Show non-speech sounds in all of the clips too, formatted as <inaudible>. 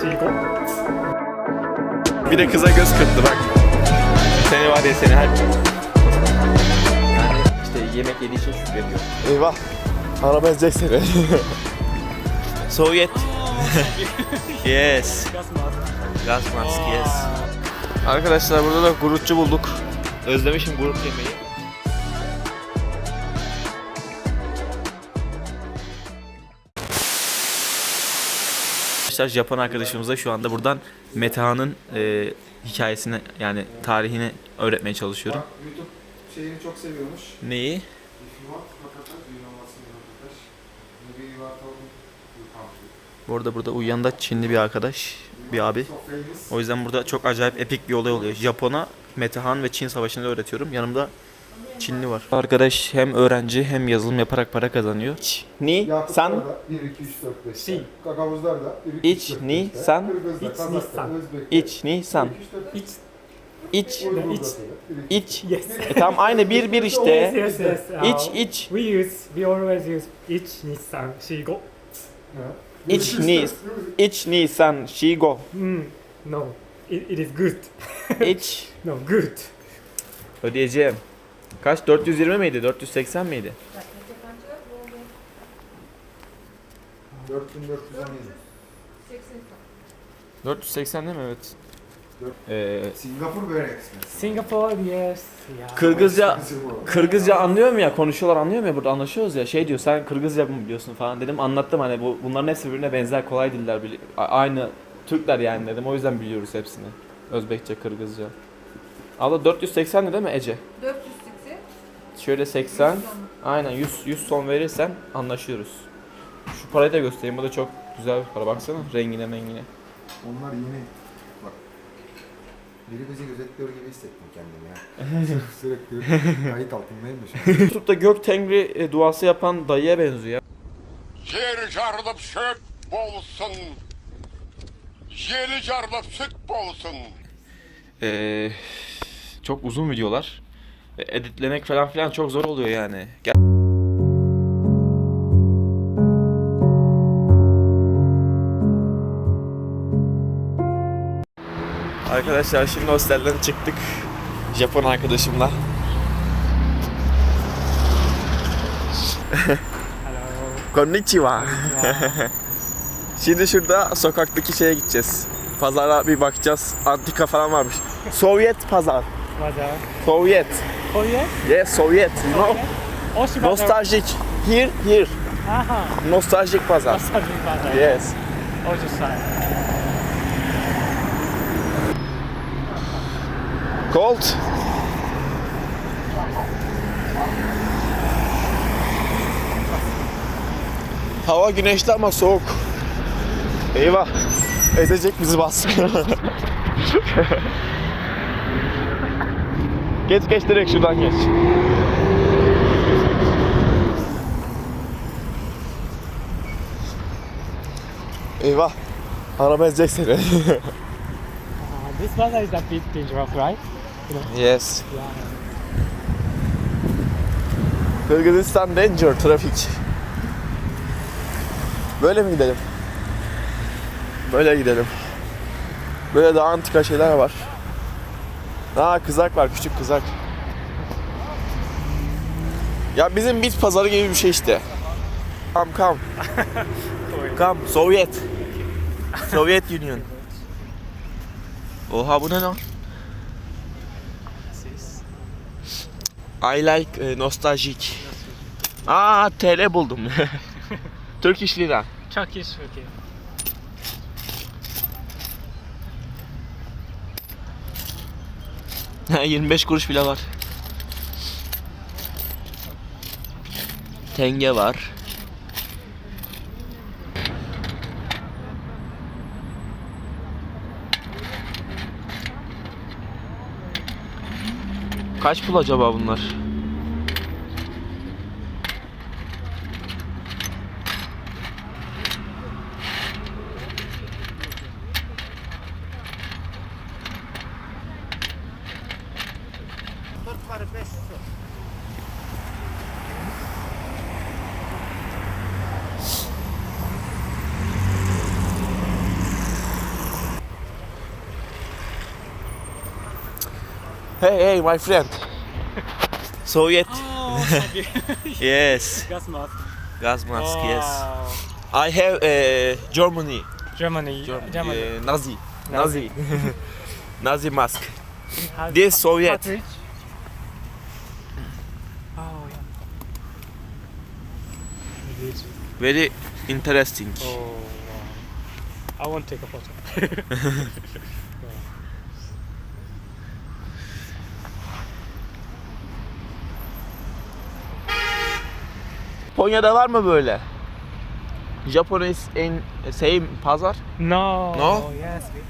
Shigo. Bir de kıza göz kırptı bak. Seni var ya seni her... Yani işte yemek yediği için şükrediyor. Eyvah. Araba ezecek seni. <laughs> Sovyet. <laughs> yes. Gas mask yes. Arkadaşlar burada da gurutçu bulduk. Özlemişim gurut yemeği. Arkadaşlar Japon arkadaşımıza şu anda buradan Meta'nın e, hikayesini yani tarihini öğretmeye çalışıyorum. YouTube şeyini çok seviyormuş. Neyi? If you want Hakata, do you know what's in Hakata? Maybe you are talking to country. Bu arada burada uyuyan da Çinli bir arkadaş, bir abi. O yüzden burada çok acayip epik bir olay oluyor. Japon'a Metehan ve Çin savaşını öğretiyorum. Yanımda Çinli var. Arkadaş hem öğrenci hem yazılım yaparak para kazanıyor. Ni Yakutlar san da 1, 2, 3, 4, 5. Si. Gagavuzlar da 1, 2, 3, İç, 4, ni, 5. san. Kırgızlar, İç, Kazaklar, ni, san. Özbekler. iç ni san 1, 2, 3, 4, 5. İç. iç Uygurlar iç. da, iç. Yes. E tamam aynı bir bir Yes, işte. yes, yes. Uh, İç iç We use, we always use ichi, nisan, shigo. Ha. iç ni iç ni san shigo Hmm, no, it, it is good. iç <laughs> No, good. ödeyeceğim. Kaç 420 miydi? 480 miydi? 4417. 480 değil mi? Evet. Ee, Singapur böyle expensive. Singapore, yes. Yeah. Kırgızca. Kırgızca anlıyor mu ya? Konuşuyorlar anlıyor mu ya? Burada anlaşıyoruz ya. Şey diyor sen Kırgızca mı biliyorsun falan dedim. Anlattım hani bu bunların hepsi birbirine benzer kolay diller. bili- a- Aynı Türkler yani dedim. O yüzden biliyoruz hepsini. Özbekçe, Kırgızca. Abla 480 değil mi Ece? 480. Şöyle 80. Aynen 100, 100 son verirsen anlaşıyoruz. Şu parayı da göstereyim. Bu da çok güzel bir para. Baksana rengine mengine. Onlar yeni. Bak. Biri bizi gözetliyor gibi hissettim kendimi ya. <laughs> Sürekli kayıt altındaymış. <laughs> YouTube'da Gök Tengri e, duası yapan dayıya benziyor. Yeri çarılıp süt bolsun. Yeri çarılıp süt bolsun. Ee, çok uzun videolar. Editlemek falan filan çok zor oluyor yani. Gel- Arkadaşlar şimdi hostelden çıktık. Japon arkadaşımla. Hello. Konnichiwa. <laughs> Şimdi şurada sokaktaki şeye gideceğiz. Pazara bir bakacağız. Antika falan varmış. Sovyet pazar. Bazaar. Sovyet. Oh, yes? Sovyet. You know? Oshi Bazaar. Nostalgic. Here, here. Aha. Nostalgic pazar. Nostalgic Bazaar. Yes. Side. Cold. Hava güneşli ama soğuk. Eyvah. Ezecek bizi bas. <laughs> geç geç direkt şuradan geç. Eyvah. Araba ezecek seni. Uh, <laughs> this bazaar is a bit dangerous, right? yes. Yeah. Kırgızistan Danger trafik. Böyle mi gidelim? Böyle gidelim. Böyle daha antika şeyler var. Aa kızak var, küçük kızak. Ya bizim bit pazarı gibi bir şey işte. Come come. <laughs> come Sovyet. Sovyet Union. Oha bu ne lan? I like e, nostalgic. Aa TL buldum. <laughs> Turkish lira. Turkish, okay. 25 kuruş bile var. Tenge var. Kaç pul acaba bunlar? Hey, my friend. Soviet. Oh, okay. <laughs> Yes. Gas mask. Gas mask, yes. Oh, I have uh, Germany. Germany. Germany. Uh, Nazi. Nazi. Nazi <laughs> mask. This Soviet. cartridge. Oh, yeah. Very interesting. Oh, wow. I want to take a photo. <laughs> Japonya'da var mı böyle? Japanese in same pazar. No. No? Yes, we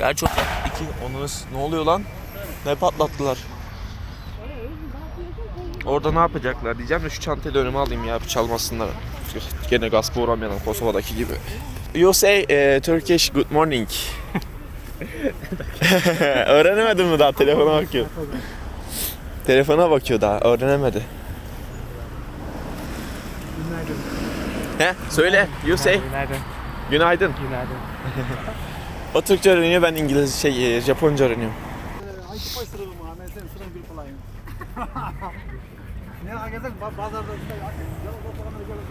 have this. İki onu ne oluyor lan? Ne patlattılar? Orada ne yapacaklar diyeceğim de şu çantayı da önüme alayım ya bir çalmasınlar. Gene gaspa uğramayalım Kosova'daki gibi. You say eh, Turkish good morning. <laughs> <laughs> Öğrenemedin mi daha telefona bakıyor. Telefona bakıyor daha öğrenemedi. Günaydın. He söyle you say Günaydın. günaydın. Günaydın. <laughs> O Türkçe öğreniyor ben İngiliz şey eh, Japonca öğreniyorum.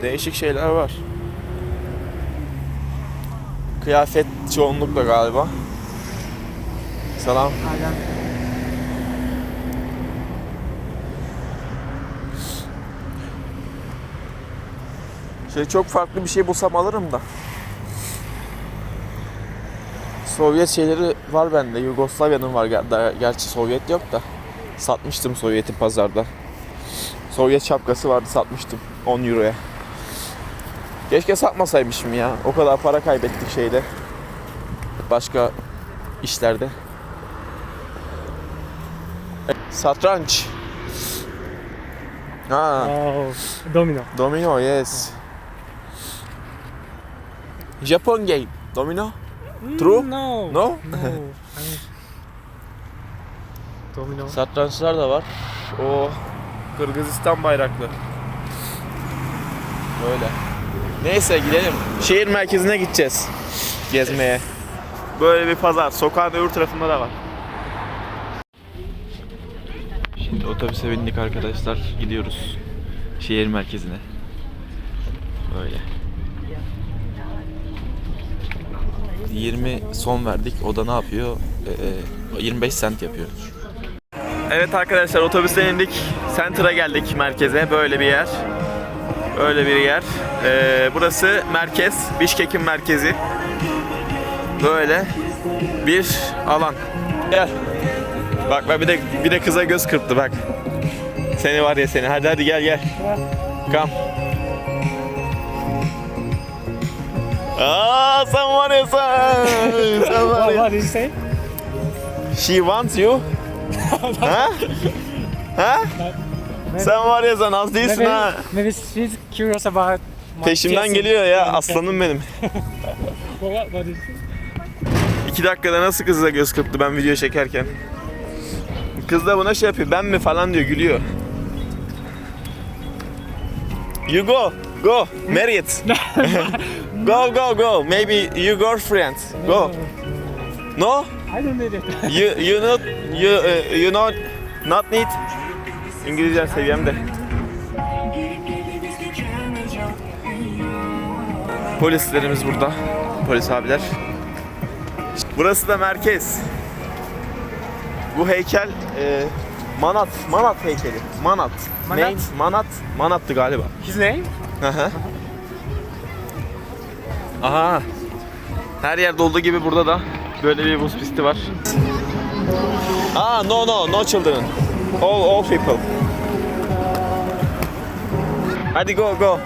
Değişik şeyler var. Kıyafet çoğunlukla galiba. Selam. Şey çok farklı bir şey bulsam alırım da. Sovyet şeyleri var bende. Yugoslavya'nın var. Gerçi Sovyet yok da. Satmıştım Sovyet'i pazarda. Sovyet şapkası vardı satmıştım 10 euroya. Keşke satmasaymışım ya. O kadar para kaybettik şeyde. Başka işlerde. Satranç. Ha, Oh, domino. domino yes. Japon game. Domino? True? Mm, No. No? No. <laughs> domino. Satrançlar da var. O Kırgızistan bayraklı. Böyle. Neyse gidelim. Şehir merkezine gideceğiz. Gezmeye. Böyle bir pazar. Sokağın öbür tarafında da var. Şimdi otobüse bindik arkadaşlar. Gidiyoruz. Şehir merkezine. Böyle. 20 son verdik. O da ne yapıyor? Ee, 25 sent yapıyor. Evet arkadaşlar otobüsten indik. Center'a geldik merkeze. Böyle bir yer. Böyle bir yer. Ee, burası merkez. Bişkek'in merkezi. Böyle bir alan. Gel. Bak bak bir de bir de kıza göz kırptı bak. Seni var ya seni. Hadi hadi gel gel. Kam. Ya sen. sen var What, did you say? She wants you. Sen var ya sen az değilsin ha. maybe she's curious about my Peşimden piercing. geliyor ya aslanım benim. <laughs> What, what, what did you say? İki dakikada nasıl kızla göz kırptı ben video çekerken. Kız da buna şey yapıyor ben mi falan diyor gülüyor. You go, go, marry it. <laughs> <laughs> go, go, go. Maybe you girlfriend. Go. No? I don't need it. <laughs> You, you not, you, uh, you not, not need. İngilizce seviyem de. Polislerimiz burada. Polis abiler. Burası da merkez. Bu heykel e, Manat, Manat heykeli. Manat. Manat? Name? Manat. Manat'tı galiba. His name? Aha. Aha. Her yerde olduğu gibi burada da böyle bir buz pisti var. Aa no no no children. All all people. Hadi go go.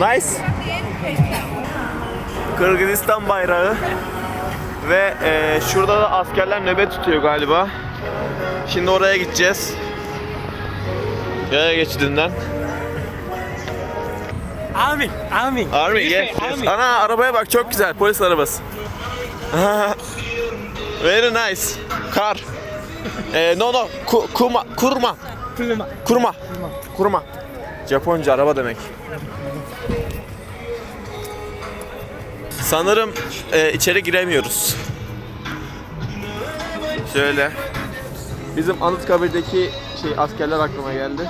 Nice. Kırgızistan bayrağı ve e, şurada da askerler nöbet tutuyor galiba. Şimdi oraya gideceğiz. Yaya geçidinden. Army. Army. Army. Army. Ana arabaya bak çok güzel polis arabası. <laughs> Very nice. Car. <laughs> Eh, no no ku, kuma, kurma. Kuruma. Kurma. Kurma. Japonca araba demek. Sanırım e, içeri giremiyoruz. Şöyle. Bizim Anıtkabir'deki şey askerler aklıma geldi.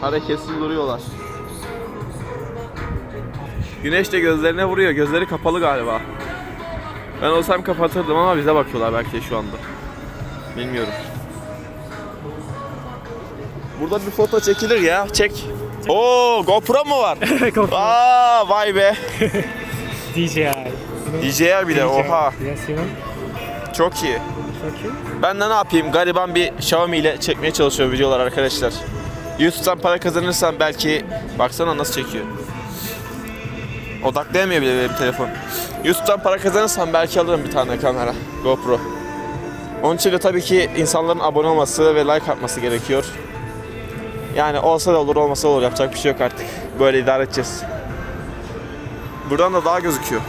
Hareketsiz duruyorlar. Güneş de gözlerine vuruyor. Gözleri kapalı galiba. Ben olsam kapatırdım ama bize bakıyorlar belki şu anda. Bilmiyorum. Burada bir foto çekilir ya. Çek. Oo GoPro mu var? <laughs> Aa vay be. <laughs> DJI. DJI bir de oha. Çok iyi. Thank you. Ben de ne yapayım? Gariban bir Xiaomi ile çekmeye çalışıyorum videolar arkadaşlar. YouTube'dan para kazanırsam belki baksana nasıl çekiyor. Odaklayamıyor bile benim telefon. YouTube'dan para kazanırsam belki alırım bir tane kamera. GoPro. Onun için de tabii ki insanların abone olması ve like atması gerekiyor. Yani olsa da olur olmasa da olur yapacak bir şey yok artık. Böyle idare edeceğiz. Buradan da daha gözüküyor.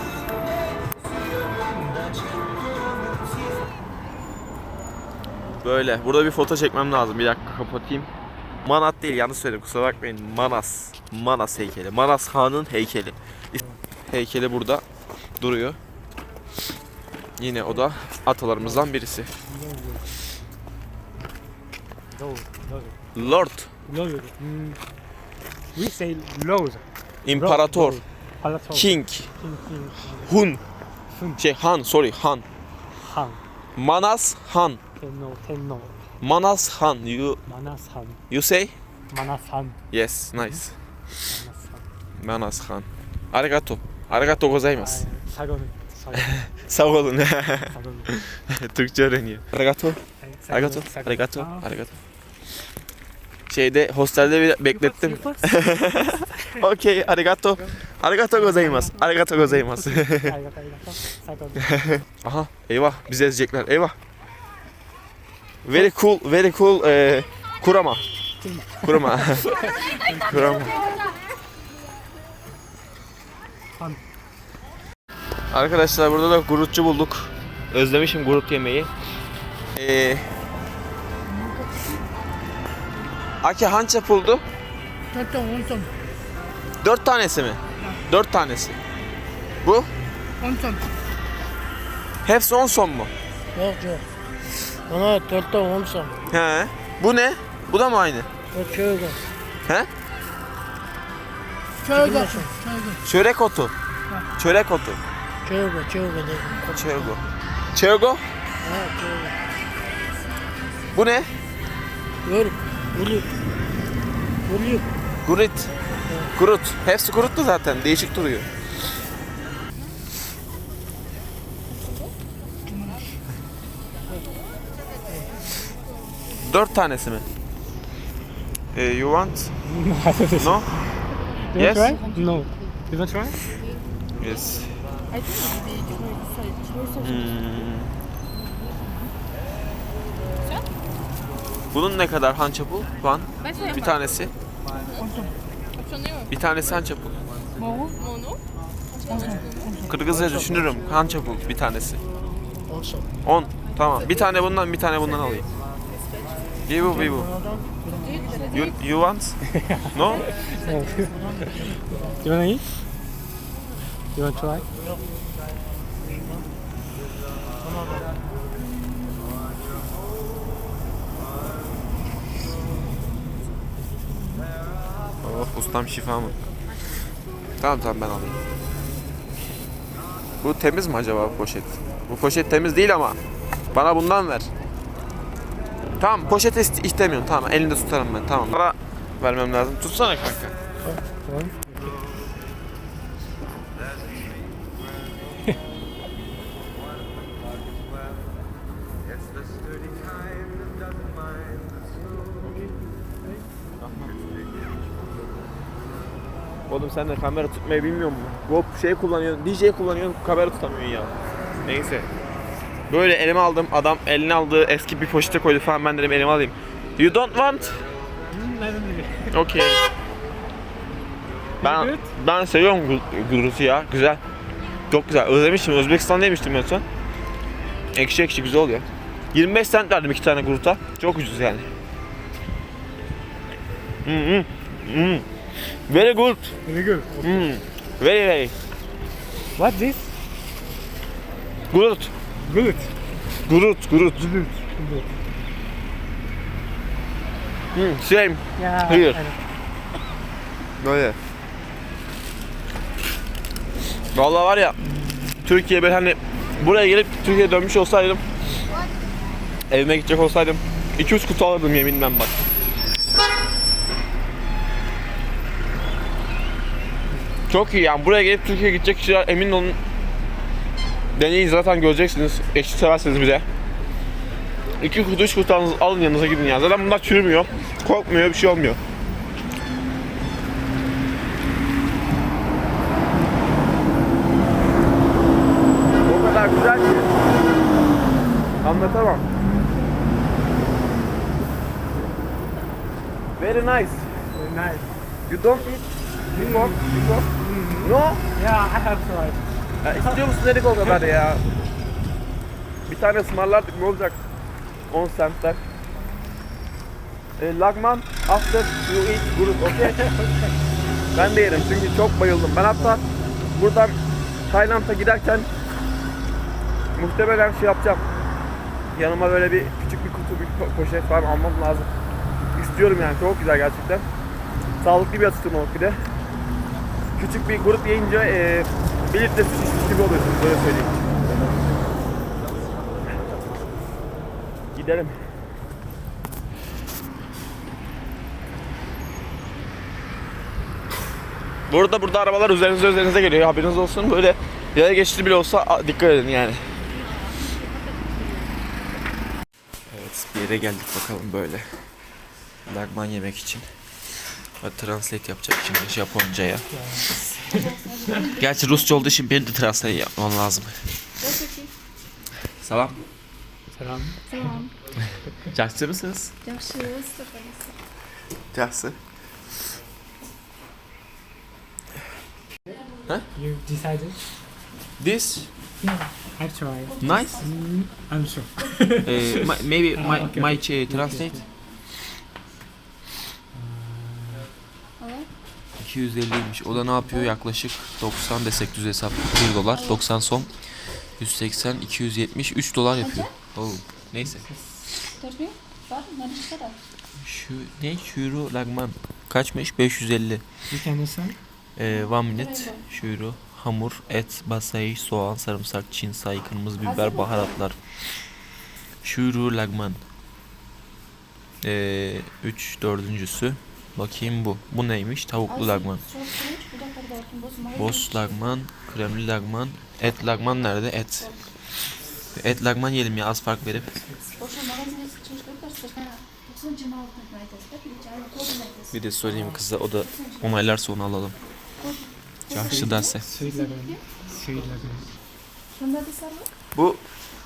Böyle. Burada bir foto çekmem lazım. Bir dakika kapatayım. Manat değil yanlış söyledim kusura bakmayın. Manas. Manas heykeli. Manas Han'ın heykeli. Heykeli burada duruyor. Yine o da atalarımızdan birisi. Lord. Lord. We say Lord. İmparator. King. King. Hun. Şey Han sorry Han. Han. Manas Han. Tenno. Tenno. Manas Han. You Manas Han. you say? Manas Han. Yes, nice. Manas Han. Manas Han. Arigato. Arigato gozaimasu. Sagon. Sagon. Sağ olun. Türkçe öğreniyor. Arigato. Arigato. Arigato. Arigato. Şeyde hostelde bir beklettim. <laughs> Okey, arigato. Arigato gozaimasu. Arigato gozaimasu. Arigato. Arigato. Sagon. <laughs> Aha, eyvah. Bizi ezecekler. Eyvah. Very cool, very cool. eh, kurama. Kurama. <laughs> kurama. Arkadaşlar burada da gurutçu bulduk. Özlemişim gurut yemeği. Ee, Aki hançe buldu? Tonton, onton, Dört tanesi mi? Dört tanesi. Bu? onton. Hepsi on son mu? Yok yok. Ona tonton, onton. He. Bu ne? Bu da mı aynı? O çöğü. He? Çöğü. Çöğü. Çörek otu. Çörek otu. Çöğü, çöğü değil. Çörgo. Çörgo? Ha, çöğü. Bu ne? Yürü. Yürü. Yürü. Gurit. Kurut. Hepsi kuruttu zaten. Değişik duruyor. Dört tanesi mi? Eh, you want? <laughs> No? You Yes. try? No. You want try? Yes. Hmm. Bunun ne kadar hançapul? Van. Bir tanesi. Bir tanesi hançapul. Kırgızca düşünürüm. Hançapul bir tanesi. Onton. 10. Tamam. Bir tane bundan bir tane bundan alayım. Bir bu. You, you want? No? No. <laughs> you wanna eat? You want try? Oh ustam şifa mı? Tamam tamam ben alayım. Bu temiz mi acaba bu poşet? Bu poşet temiz değil ama. Bana bundan ver. Tamam poşet ist- istemiyorum tamam elinde tutarım ben tamam. Para vermem lazım. Tutsana kanka. <laughs> Oğlum sen de kamera tutmayı bilmiyor musun? Go şey kullanıyorsun, DJ kullanıyorsun, kamera tutamıyorsun ya. Neyse. Böyle elime aldım. Adam eline aldığı eski bir poşete koydu falan. Ben dedim elime alayım. You don't want? Okay. Ben ben seviyorum gu- gururtu ya. Güzel. Çok güzel. Özlemiştim. Özbekistan demiştim en son. Ekşi ekşi güzel oluyor. 25 cent verdim iki tane guruta. Çok ucuz yani. Mm -hmm. Mm. Very good. Very good. Mm. Very very What's this? good. Good. Gurut, gurut. Good. Good. Hmm, same. Yeah. Here. Böyle. Vallahi var ya Türkiye ben hani buraya gelip Türkiye'ye dönmüş olsaydım evime gidecek olsaydım 200 kutu alırdım yeminle bak. Çok iyi yani buraya gelip Türkiye'ye gidecek kişiler emin olun deneyin zaten göreceksiniz eşit severseniz bir de. 2 kutu 3 kutu alın- alın yanınıza gidin ya. Zaten bunlar çürümüyor. Korkmuyor bir şey olmuyor. O kadar güzel ki. Anlatamam. Very nice. Very nice. You don't eat before? Before? No? Yeah, I have tried. Ya istiyor musun dedik o kadar ya. Bir tane ısmarlardık ne olacak? 10 centler. E, lagman after you eat gurut okay? <laughs> ben de yerim çünkü çok bayıldım. Ben hatta buradan Tayland'a giderken muhtemelen şey yapacağım. Yanıma böyle bir küçük bir kutu bir po- poşet falan almam lazım. İstiyorum yani çok güzel gerçekten. Sağlıklı bir atıştırmalık bir de. Küçük bir grup yiyince e, su şişesi gibi oluyorsunuz böyle söyleyeyim. Gidelim. Burada burada arabalar üzerinize üzerinize geliyor haberiniz olsun böyle yaya geçti bile olsa dikkat edin yani. Evet bir yere geldik bakalım böyle. Lagman yemek için. Hadi translate yapacak şimdi Japonca'ya. Gerçi Rusça olduğu için benim de translate yapmam lazım. Selam. Selam. Tamam. Жақсы mısınız? Yaxşı, sıfırız. Жақсы. You decided? This Yeah, I tried. nice. Mm, I'm sure. Eh, my- maybe Ah, my okay. my eh, translate. Hala? 250'ymiş. O da ne yapıyor? Yaklaşık 90 desek düz hesap 1 dolar. 90 son. 180, 270, 3 dolar yapıyor. Oh, neyse. Şu ne? Euro lagman. Kaçmış? 550. You can listen? Ee, one minute. Euro. Hamur, et, basay, soğan, sarımsak, çinsay, kırmızı biber, baharatlar. Euro lagman. Ee, 3 dördüncüsü. Bakayım bu. Bu neymiş? Tavuklu lagman. Boz, lagman, kremli lagman. Et lagman nerede? Et. Et lagman yiyelim ya az fark verip. Boşa magazine çıkıştık, karıştırdık. Ha, 90 cima altın aytası da bir de söyleyeyim kıza o da onaylarsa onu alalım. Sarı. Bu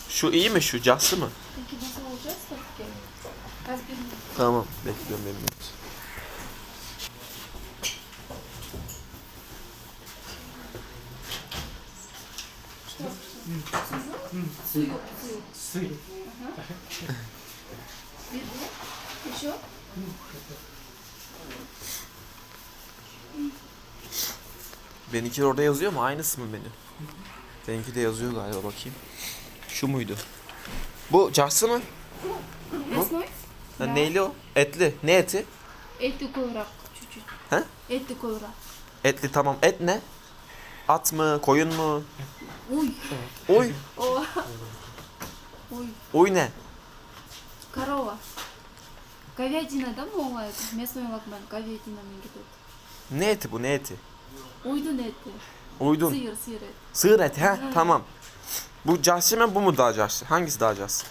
şu iyi mi şu? Cahsı mı? Tamam. Bekliyorum benim. Suyu, suyu. Sweet. Bir de, bir şu. Benimki orada yazıyor mu? Aynısı mı benim? Benimki de yazıyor galiba bakayım. Şu muydu? Bu cahsı mı? Resmi? Ha, neyli o? Etli. Ne eti? Etli koyurak, çocuk. He? Etli koyurak. Etli tamam. Et ne? At mı? Koyun mu? Uy, Oy. o. Uy, Oy ne? корова. Говядина, да, мол, это? Местный лакман, говядина мен кетет. Ne eti bu? Ne eti? Uydun eti. Uydun. Sıyır, sıyır et. Sığır eti. He tamam. Bu cahsı mı bu mu daha cahsı? Hangisi daha cahsı?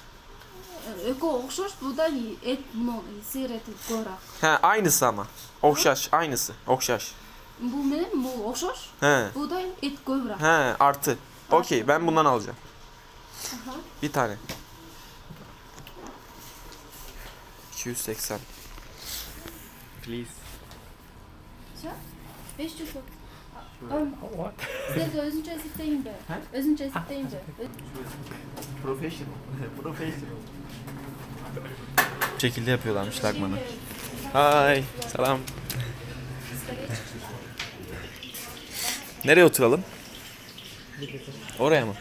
Эко окшош, bu da iyi. et много, sıyır eti koyurak. He aynısı ama. Okşaş aynısı. Okşaş. Bu benim, bu okşoş, He. bu da et koyurak. He artı. Okey ben bundan alacağım. Aha. Bir tane. 280. Please. Beş çocuk. Oğlum, What? Size de özünce esitteyim be. Özünce esitteyim be. Professional. <laughs> Professional. Bu şekilde yapıyorlarmış lagmanı. Hay, selam. Nereye oturalım? Oraya mı?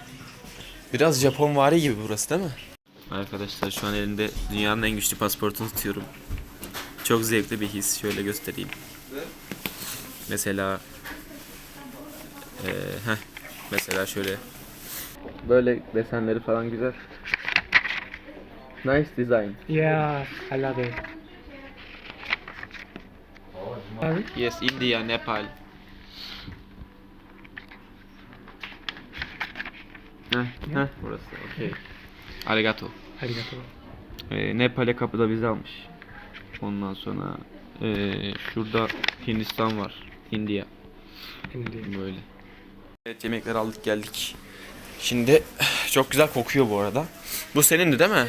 Biraz Japonvari gibi burası değil mi? Arkadaşlar şu an elimde dünyanın en güçlü pasaportunu tutuyorum. Çok zevkli bir his. Şöyle göstereyim. Mesela eee heh, mesela şöyle böyle desenleri falan güzel. Nice design. Yeah, I love it. Yes, India, Nepal. Heh, heh, burası. Okey. Arigato. Arigato. Ee, Nepal'e kapıda vize almış. Ondan sonra ee, şurada Hindistan var. India. Hindi. Böyle. Evet yemekler aldık geldik. Şimdi çok güzel kokuyor bu arada. Bu senindi değil mi?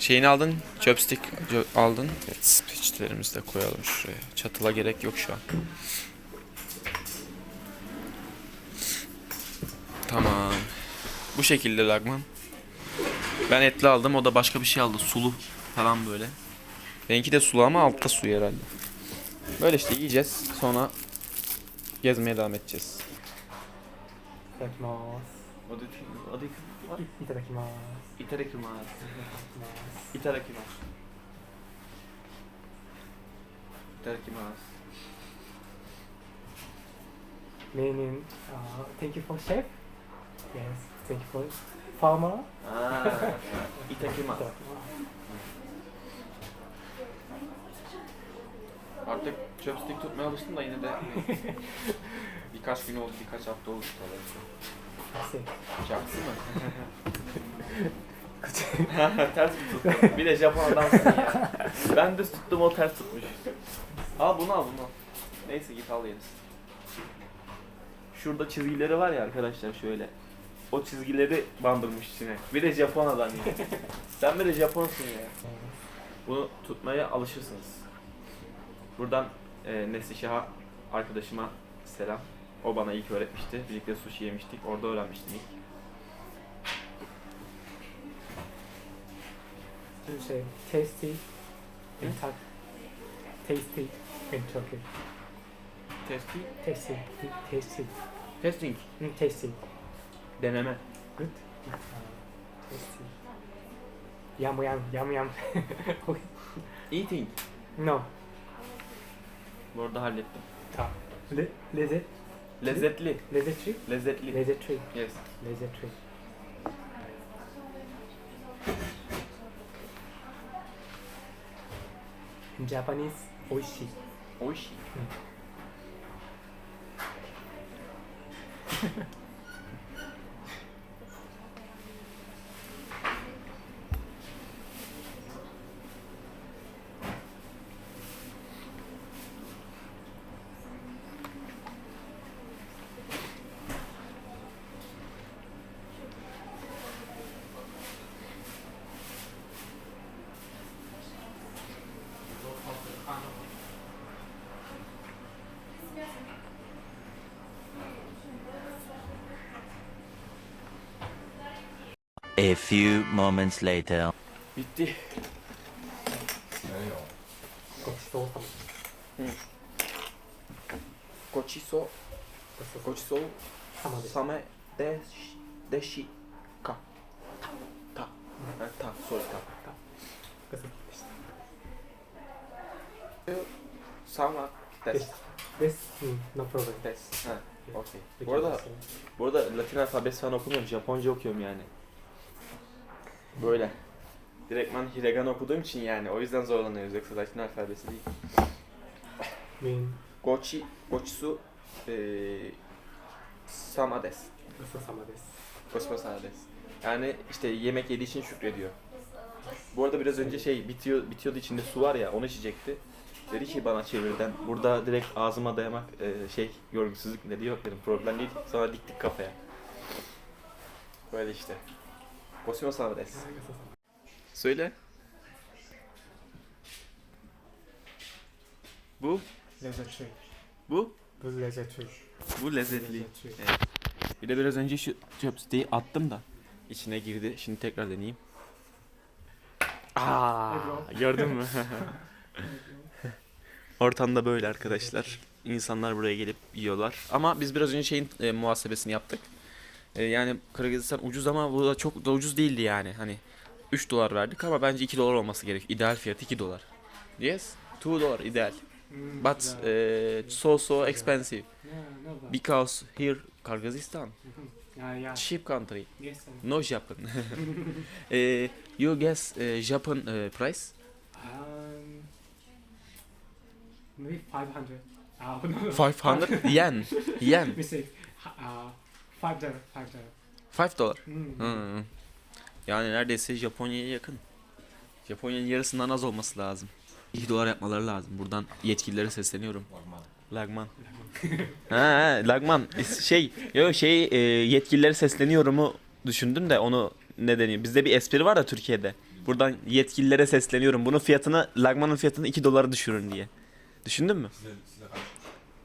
Şeyini aldın, chopstick aldın. Evet, peçetelerimizi de koyalım şuraya. Çatıla gerek yok şu an. Tamam. Bu şekilde lagman. Ben etli aldım o da başka bir şey aldı. Sulu falan böyle. Benimki de sulu ama altta suyu herhalde. Böyle işte yiyeceğiz. Sonra gezmeye devam edeceğiz. Meaning, uh, thank you for chef. Yes, thank you for it. Farmer? Ah, <laughs> itakimasu. Artık chopstick tutmaya alıştım da yine de <laughs> birkaç gün oldu, birkaç hafta oldu tutalı. Çaksı mı? <laughs> ters mi tuttum? Bir de Japon adamsın ya. Ben düz tuttum o ters tutmuş. Al bunu al bunu. Neyse git al yeriz. Şurada çizgileri var ya arkadaşlar şöyle. O çizgileri bandırmış içine. Bir de Japon adam ya. <laughs> Sen bir de Japonsun ya. Bunu tutmaya alışırsınız. Buradan e, Neslişah'a arkadaşıma selam. O bana ilk öğretmişti. Birlikte sushi yemiştik. Orada öğrenmiştim ilk. Say tasty in Turk. Tasty in Turkey. Testi. Tasty. Tasty. Testing. Mm, tasty. Deneme. Uh, tasty. Yum yum yum yum. Eating. no. Bu arada hallettim. Ta. Le lezzet. Lezzetli. Lezzetli. Lezzetli. Lezzetli. Yes. Lezzetli. In Japanese, oishi. Oishi. <laughs> A few moments later. Bitti. Koçso. Koçiso. Koçiso. Same de deshi ka. Ta. Ta. Sorry ta. Ta. Sama des. Des. No problem. Des. Ha. Okay. Bu arada, bu arada Latin alfabesi falan okumuyorum. Japonca okuyorum yani. Böyle. Direktman Hiregan okuduğum için yani. O yüzden zorlanıyoruz. Yoksa Latin alfabesi değil. Benim. Gochi, Gochisu, eee Samades. Isasama des. Gochisu Samades. Yani işte yemek yediği için şükrediyor. Bu arada biraz önce şey bitiyor bitiyordu içinde su var ya onu içecekti. Dedi ki bana çevirden burada direkt ağzıma dayamak eee, şey görgüsüzlük dedi yok dedim problem değil. Sonra diktik kafaya. Böyle işte. Gochisu sama des. ごちそうさま。 Söyle. Bu, レゼトリ。 bu, ブレゼトリ。 bu lezzetli. レゼトリ。 Bir de biraz önce şu chopstick'i attım da içine girdi. Şimdi tekrar deneyeyim. Aa, gördün mü? <laughs> Ortamda böyle arkadaşlar. İnsanlar buraya gelip yiyorlar. Ama biz biraz önce şeyin e, muhasebesini yaptık. E, yani Kırgızistan ucuz ama bu da çok da ucuz değildi yani. Hani 3 dolar verdik ama bence 2 dolar olması gerek. İdeal fiyat 2 dolar. Yes, 2 dolar ideal. Mm, But uh, so so expensive because here Kyrgyzstan <laughs> cheap country. No Japan. uh, <laughs> you guess uh, Japan uh, price? Um, maybe 500. Uh, <laughs> no, no. 500 yen. Yen. Mistake. Uh, five dollar. Five dollar. 5 dolar. Mm. Hı. Yani neredeyse Japonya'ya yakın. Japonya'nın yarısından az olması lazım. 2 dolar yapmaları lazım. Buradan yetkililere sesleniyorum. Lagman. <laughs> ha, ha, Lagman. Şey, yo şey e, yetkililere sesleniyorumu düşündüm de onu ne deniyor? Bizde bir espri var da Türkiye'de. Buradan yetkililere sesleniyorum. Bunun fiyatını, Lagman'ın fiyatını 2 dolara düşürün diye. Düşündün mü?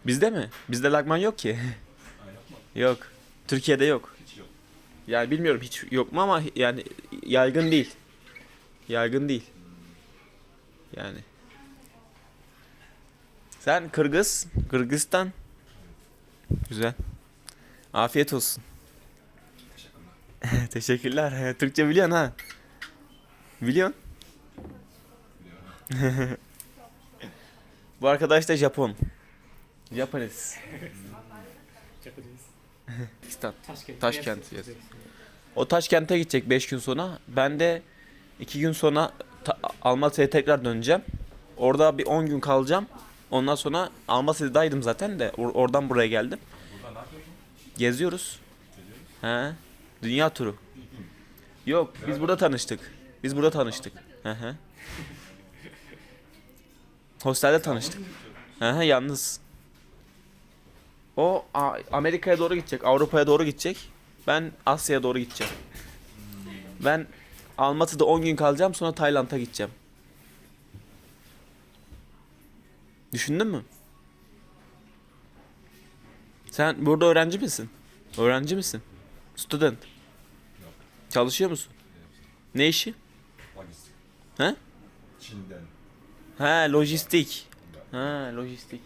Bizde mi? Bizde Lagman yok ki. <laughs> yok. Türkiye'de yok. Yani bilmiyorum hiç yok mu ama yani yaygın değil. Yaygın değil. Yani. Sen Kırgız, Kırgızistan. Güzel. Afiyet olsun. Teşekkürler. <laughs> <laughs> Türkçe biliyorsun ha. Biliyorsun. <laughs> Bu arkadaş da Japon. Japanese. Pakistan. Tashkent, yes. yes. O Taşkent'e gidecek 5 gün sonra. Ben de 2 gün sonra ta- Almatya'ya tekrar döneceğim. Orada bir 10 gün kalacağım. Ondan sonra Almatya'daydım zaten de or- oradan buraya geldim. Geziyoruz. He. Dünya turu. Yok, biz burada tanıştık. Biz burada tanıştık. Hı hı. <laughs> Hostelde tanıştık. Hı hı, yalnız. O Amerika'ya doğru gidecek, Avrupa'ya doğru gidecek. Ben Asya'ya doğru gideceğim. Ben Almatı'da 10 gün kalacağım sonra Tayland'a gideceğim. Düşündün mü? Sen burada öğrenci misin? Öğrenci misin? Student. Çalışıyor musun? Ne işi? He? Çin'den. Ha lojistik. Ha lojistik.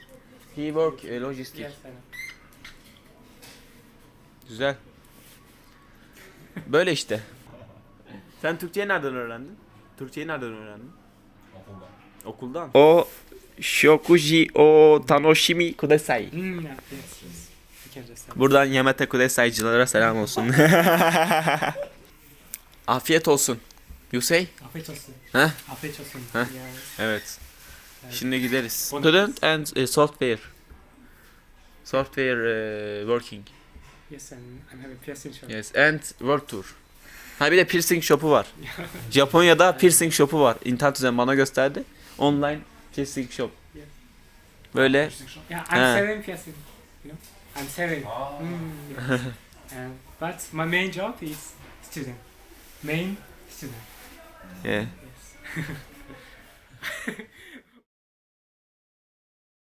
He work e. Yes, know. Güzel. Böyle işte. Sen Türkçeyi nereden öğrendin? Türkçeyi nereden öğrendin? Okuldan. O shokuji o tanoshimi kudasai. Mm, yes, yes. Have Buradan Yamete kudasai'cılara selam olsun. <laughs> Afiyet olsun. You say? Afiyet olsun. Heh? Afiyet olsun. Heh. Yeah. Evet. Şimdi gideriz. Student and eh, software. Software eh, working. Yes, and I'm having piercing shop. Yes and world tour. Ha bir de piercing shop'u var. <laughs> Japonya'da piercing shop'u var. İnternet üzerinden bana gösterdi. Online piercing shop. Yes. Böyle Yeah, I'm Ah. selling piercing. You know, I'm selling. Mm, yes. and, but my main job is student. Main student. yeah. Yes. <laughs>